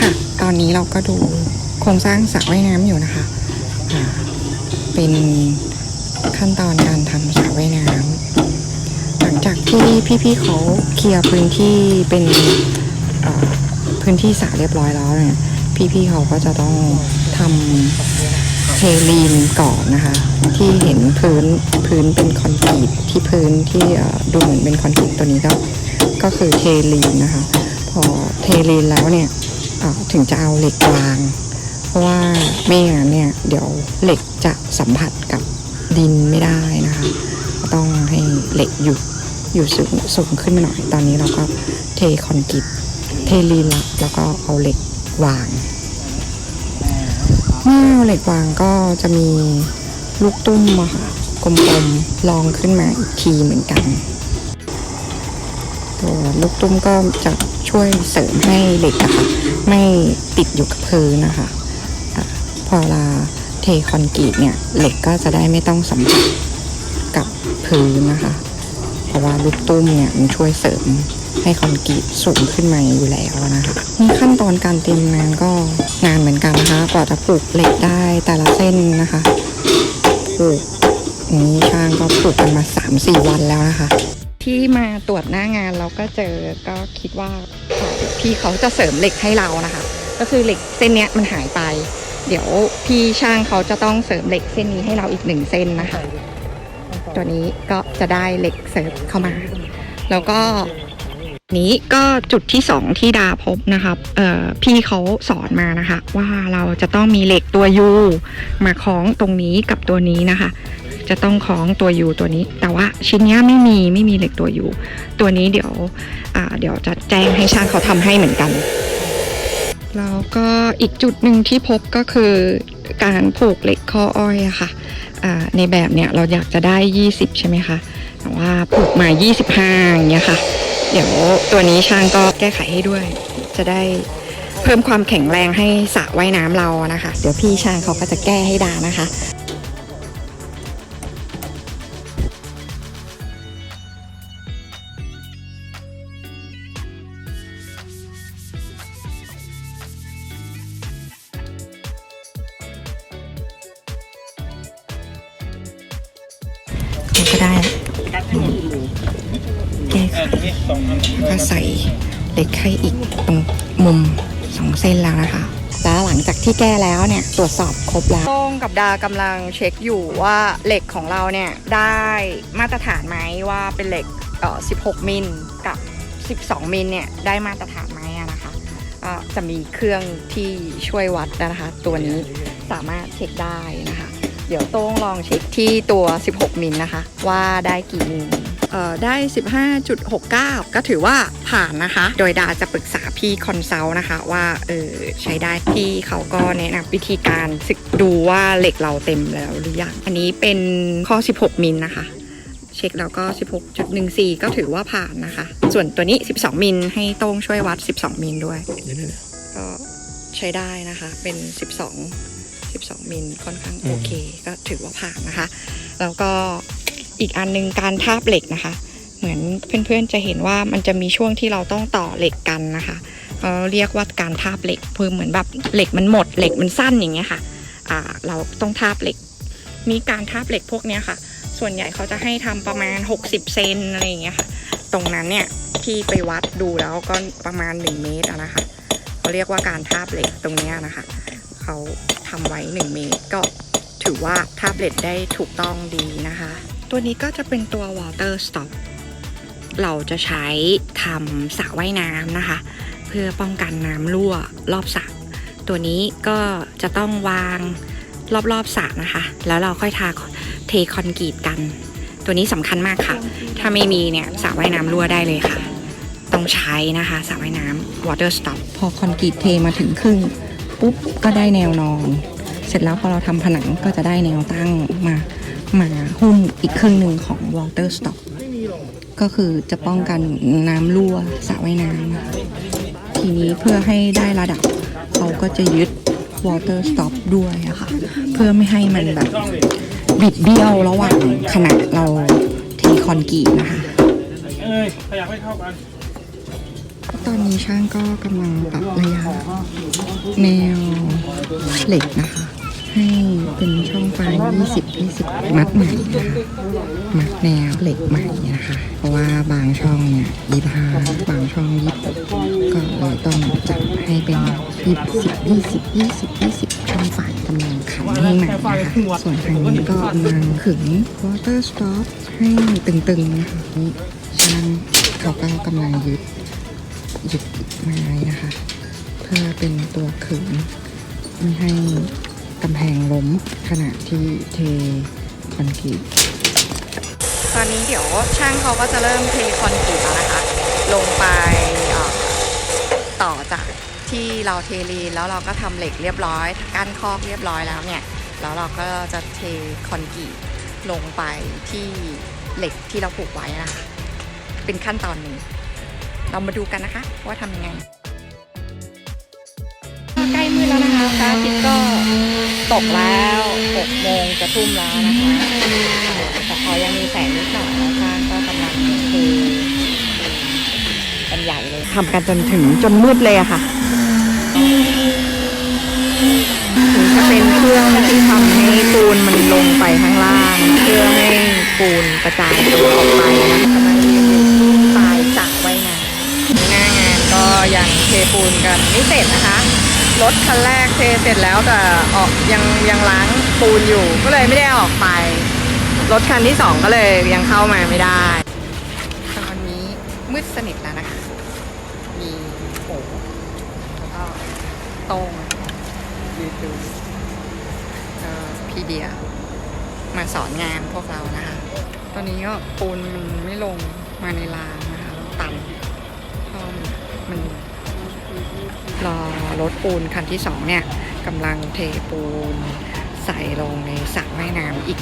ค่ะ ตอนนี้เราก็ดูโครงสร้างสระว่ายน้ำอยู่นะคะเป็นขั้นตอนการทำสระว่ายน้ำหลังจากที่พี่ๆเขาเคลียร์พื้นที่เป็นพื้นที่สระเรียบร้อยแล้วเนี่ยพี่ๆเขาก็จะต้องทำ เทลีนก่อนนะคะ ที่เห็นพื้นพื้นเป็นคอนกรีตที่พื้นที่ดูเหมือนเป็นคอนกรีตตัวนี้ก็ก็คือเทลีนนะคะ พอเทลีนแล้วเนี่ยถึงจะเอาเหล็กวาง เพราะว่าไม่อย่างนั้นเนี่ยเดี๋ยวเหล็กจะสัมผัสกับดินไม่ได้นะคะ ต้องให้เหล็กอยู่อยู่สูงสูงขึ้นมาหน่อย ตอนนี้เราก็เทคอนกรีตเทลีนละแล้วก็เอาเหล็กวาง เมื่อเอาเหล็กวางก็จะมีลูกตุ้มอะค่ะกลมๆลองขึ้นมาอีกทีเหมือนกันตัวลูกตุ้มก็จะช่วยเสริมให้เหล็กอะค่ะไม่ติดอยู่กับพื้นนะคะอะพอเวลาเทคอนกรีตเนี่ยเหล็กก็จะได้ไม่ต้องสัมผัสกับพื้นนะคะ เพราะว่าลูกตุ้มเนี่ยมันช่วยเสริม ให้คอนกรีตสูงขึ้นมาอยู่แล้วนะคะนี่ขั้นตอนการเตรียมงานก็นานเหมือนกันนะคะ กว่าจะปลูกเหล็กได้แต่ละเส้นนะคะปลูกอย่างนี้ช่างก็ปลูกกันมา 3-4 วันแล้วนะคะ ที่มาตรวจหน้างานเราก็เจอก็คิดว่าพี่เขาจะเสริมเหล็กให้เรานะคะ ก็คือเหล็กเส้นเนี้ยมันหายไป เดี๋ยวพี่ช่างเขาจะต้องเสริมเหล็กเส้นนี้ให้เราอีกหนึ่งเส้นนะคะ ตัวนี้ก็จะได้เหล็กเสริมเข้ามา แล้วก็ นี้ก็จุดที่สองที่ดาพบนะครับเอ่อพี่เขาสอนมานะคะ ว่าเราจะต้องมีเหล็กตัวยูมาคล้องตรงนี้กับตัวนี้นะคะ จะต้องคล้องตัวยูตัวนี้ แต่ว่าชิ้นนี้ไม่มีไม่มีเหล็กตัวยูตัวนี้เดี๋ยวอ่าเดี๋ยวจะแจ้งให้ช่างเขาทำให้เหมือนกันแล้วก็อีกจุดหนึ่งที่พบก็คือการผูกเหล็กข้ออ้อยอะค่ะอ่าในแบบเนี้ยเราอยากจะได้ 20 ใช่ไหมคะแต่ว่าผูกมา 25อย่างเงี้ยค่ะ เดี๋ยวตัวนี้ช่างก็แก้ไขให้ด้วย จะได้เพิ่มความแข็งแรงให้สระว่ายน้ำเรานะคะ เดี๋ยวพี่ช่างเขาก็จะแก้ให้ดานะคะก็ได้ ละแก้ไขแล้วก็ใส่เหล็กให้อีกตรงมุมสองเส้นแล้วนะคะ แล้วหลังจากที่แก้แล้วเนี่ยตรวจสอบครบแล้วโต้งกับดากำลังเช็คอยู่ว่าเหล็กของเราเนี่ยได้มาตรฐานไหมว่าเป็นเหล็กเอ่อ16 มิลกับ 12 มิลเนี่ยได้มาตรฐานไหมนะคะจะมีเครื่องที่ช่วยวัดนะคะ ตัวนี้สามารถเช็คได้นะคะ เดี๋ยวโต้งลองเช็คที่ตัว 16 มิลนะคะ ว่าได้กี่มิล ได้ 15.69 ก็ถือว่าผ่านนะคะ โดยดาจะปรึกษาพี่คอนซัลท์นะคะว่าเออใช้ได้พี่เขาก็แนะนำวิธีการศึกดูว่าเหล็กเราเต็มแล้วหรือยัง อันนี้เป็นข้อ 16 มิลนะคะเช็คแล้วก็ 16.14 ก็ถือว่าผ่านนะคะ ส่วนตัวนี้ 12 มิลให้โต้งช่วยวัด 12 มิลด้วย ก็ใช้ได้นะคะ เป็น 12 12 มิลค่อนข้างโอเค ก็ถือว่าผ่านนะคะ แล้วก็ อีกอันนึงการทาบเหล็กนะคะ เหมือนเพื่อนๆจะเห็นว่ามันจะมีช่วงที่เราต้องต่อเหล็กกันนะคะเราเรียกว่าการทาบเหล็กเพื่อเหมือนแบบเหล็กมันหมดเหล็กมันสั้นอย่างเงี้ยค่ะอ่าเราต้องทาบเหล็กมีการทาบเหล็กพวกเนี้ยค่ะ ส่วนใหญ่เขาจะให้ทำประมาณ 60 เซนอะไรอย่างเงี้ยค่ะ ตรงนั้นเนี่ยที่ไปวัดดูแล้วก็ประมาณ 1 เมตรนะคะเขาเรียกว่าการทาบเหล็กตรงเนี้ยนะคะเขาทำไว้ 1 เมตรก็ถือว่าทาบเหล็ตได้ถูกต้องดีนะคะ ตัวนี้ก็จะเป็นตัว water stop เราจะใช้ทำสระว่ายน้ำนะคะ เพื่อป้องกันน้ำรั่วรอบสระตัวนี้ก็จะต้องวางรอบๆสระนะคะ แล้วเราค่อยทาเทคอนกรีตกัน ตัวนี้สำคัญมากค่ะ ถ้าไม่มีเนี่ยสระว่ายน้ำรั่วได้เลยค่ะ ต้องใช้นะคะสระว่ายน้ำ water stop พอคอนกรีตเทมาถึงครึ่งปุ๊บก็ได้แนวนอน เสร็จแล้วพอเราทำผนังก็จะได้แนวตั้งมา มาหุ้มอีกครึ่งหนึ่งของ water stop ก็คือจะป้องกันน้ำรั่วสระว่ายน้ำทีนี้เพื่อให้ได้ระดับ เขาก็จะยึด water stop ด้วยอะค่ะ เพื่อไม่ให้มันแบบบิดเบี้ยวระหว่างขณะเราเทคอนกรีตนะคะตอนนี้ช่างก็กำลังปรับระยะแนวเหล็กนะคะ ให้เป็นช่องไฟ20 20 มัดใหม่นะคะมัดแนวเหล็กใหม่นะคะ เพราะว่าบางช่องเนี่ย25บางช่อง26ก็เลยต้องจับให้เป็น20 20 20 20ช่องไฟกำลังขันให้ใหม่นะคะส่วนทางนี้ก็กำลังขึง water stop ให้ตึงๆนะคะนี่ช่างเขาก็กำลังยึดหยุดไม้นะคะ เพื่อเป็นตัวขึงไม่ให้ กำแพงล้มขณะที่เทคอนกรีตตอนนี้เดี๋ยวช่างเขาก็จะเริ่มเทคอนกรีตแล้วนะคะ ลงไปเอ่อต่อจากที่เราเทลีนแล้วเราก็ทำเหล็กเรียบร้อยกั้นคอกเรียบร้อยแล้วเนี่ยแล้วเราก็จะเทคอนกรีตลงไปที่เหล็กที่เราผูกไว้นะคะเป็นขั้นตอนหนึ่งเรามาดูกันนะคะว่าทำยังไงใกล้มืดแล้วนะคะพระอาทิตย์ก็ ตกแล้ว6โมงจะทุ่มแล้วนะคะแต่พอยังมีแสงนิดหน่อยแล้วช่างก็กำลังเทกันใหญ่เลยทำกันจนถึงจนมืดเลยอะค่ะถึงจะเป็นเครื่องที่ทำให้ปูนมันลงไปข้างล่าง เพื่อให้ปูนกระจายตัวออกไปนะกำลังเรียนอยู่ที่ปลายสระว่ายน้ำหน้างานก็ยังเทปูนกันไม่เสร็จนะคะ รถคันแรกเทเสร็จแล้วแต่ออกยังยังล้างปูนอยู่ ก็เลยไม่ได้ออกไป รถคันที่สองก็เลยยังเข้ามาไม่ได้ ตอนนี้มืดสนิทแล้วนะคะ มีโอแล้วก็โต้งยืนดูก็พี่เดียมาสอนงานพวกเรานะคะ ตอนนี้ก็ปูนมันไม่ลงมาในรางนะคะตันเพราะมัน รอรถปูนคันที่สองเนี่ยกำลังเทปูนใส่ลงในสระว่ายน้ำอีก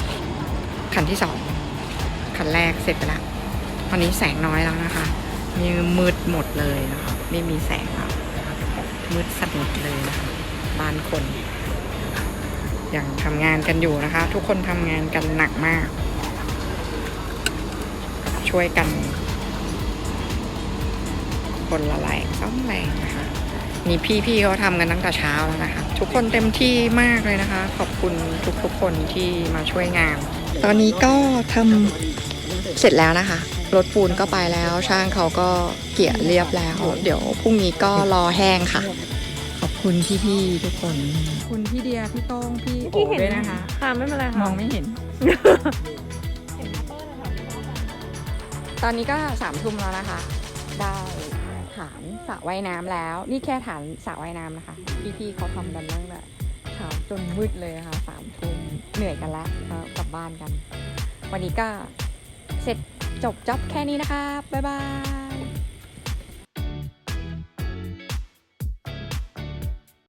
คันที่สองคันแรกเสร็จไปแล้วตอนนี้แสงน้อยแล้วนะคะมีมืดหมดเลยนะคะไม่มีแสงแล้วมืดสนิทเลยนะคะบ้านคนยังทำงานกันอยู่นะคะ ทุกคนทำงานกันหนักมาก ช่วยกัน คนละแรงสองแรงนะคะ มีพี่ๆเขาทำกันตั้งแต่เช้าแล้วนะคะ ทุกคนเต็มที่มากเลยนะคะ ขอบคุณทุกๆคนที่มาช่วยงาน ตอนนี้ก็ทำเสร็จแล้วนะคะรถปูนก็ไปแล้วช่างเขาก็เกี่ยเรียบแล้ว เดี๋ยวพรุ่งนี้ก็รอแห้งค่ะ ขอบคุณพี่ๆทุกคนคุณพี่เดียพี่โต้งพี่โอด้วยนะคะ ค่ะไม่เป็นไรมค่ะองไม่เห็น ตอนนี้ก็สามทุ่มแล้วนะคะ ได้ ฐานสระว่ายน้ำแล้ว นี่แค่ฐานสระว่ายน้ำนะคะ พี่ๆเขาทำกันตั้งแต่เช้าจนมืดเลยนะคะสามทุ่มเหนื่อยกันแล้วก็กลับบ้านกัน วันนี้ก็เสร็จจบจ็อบแค่นี้นะคะ บ๊ายบาย